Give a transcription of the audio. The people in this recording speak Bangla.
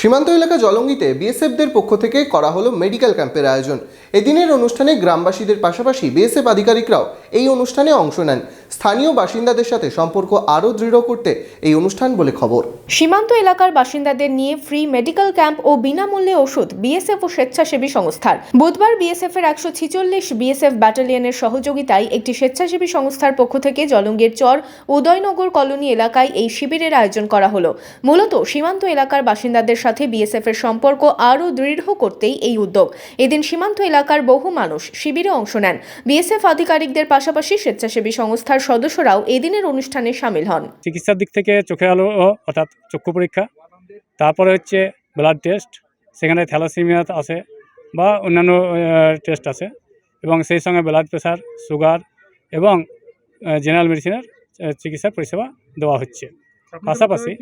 সীমান্ত এলাকা জলঙ্গিতে বিএসএফদের পক্ষ থেকে করা হলো মেডিকেল ক্যাম্পের আয়োজন। এদিনের অনুষ্ঠানে গ্রামবাসীদের পাশাপাশি বিএসএফ আধিকারিকরাও এই অনুষ্ঠানে অংশ নেন। স্থানীয় বাসিন্দাদের সাথে সম্পর্ক আরও দৃঢ় করতে এই অনুষ্ঠান বলে খবর। সীমান্ত এলাকার বাসিন্দাদের নিয়ে ফ্রি মেডিকেল ক্যাম্প ও বিনামূল্যে ওষুধ, বিএসএফ ও স্বেচ্ছাসেবী সংস্থার। বুধবার বিএসএফ এর একশো ছিচল্লিশ বিএসএফ ব্যাটালিয়নের সহযোগিতায় একটি স্বেচ্ছাসেবী সংস্থার পক্ষ থেকে জলঙ্গের চর উদয়নগর কলোনি এলাকায় এই শিবিরের আয়োজন করা হলো। মূলত সীমান্ত এলাকার বাসিন্দাদের সাথে বিএসএফ এর সম্পর্ক আরও দৃঢ় করতেই এই উদ্যোগ। এদিন সীমান্ত এলাকার বহু মানুষ শিবিরে অংশ নেন। বিএসএফ আধিকারিকদের পাশাপাশি স্বেচ্ছাসেবী সংস্থার সদস্যরাও এদিনের অনুষ্ঠানে সামিল হন। চিকিৎসার দিক থেকে চোখে আলো অর্থাৎ চক্ষু পরীক্ষা তারপরে হচ্ছে ব্লাড টেস্ট সেখানে থ্যালাসিমিয়া আছে বা অন্যান্য টেস্ট আছে এবং সেই সঙ্গে ব্লাড প্রেশার সুগার এবং জেনারেল মেডিসিনের চিকিৎসা পরিষেবা দেওয়া হচ্ছে। পাশাপাশি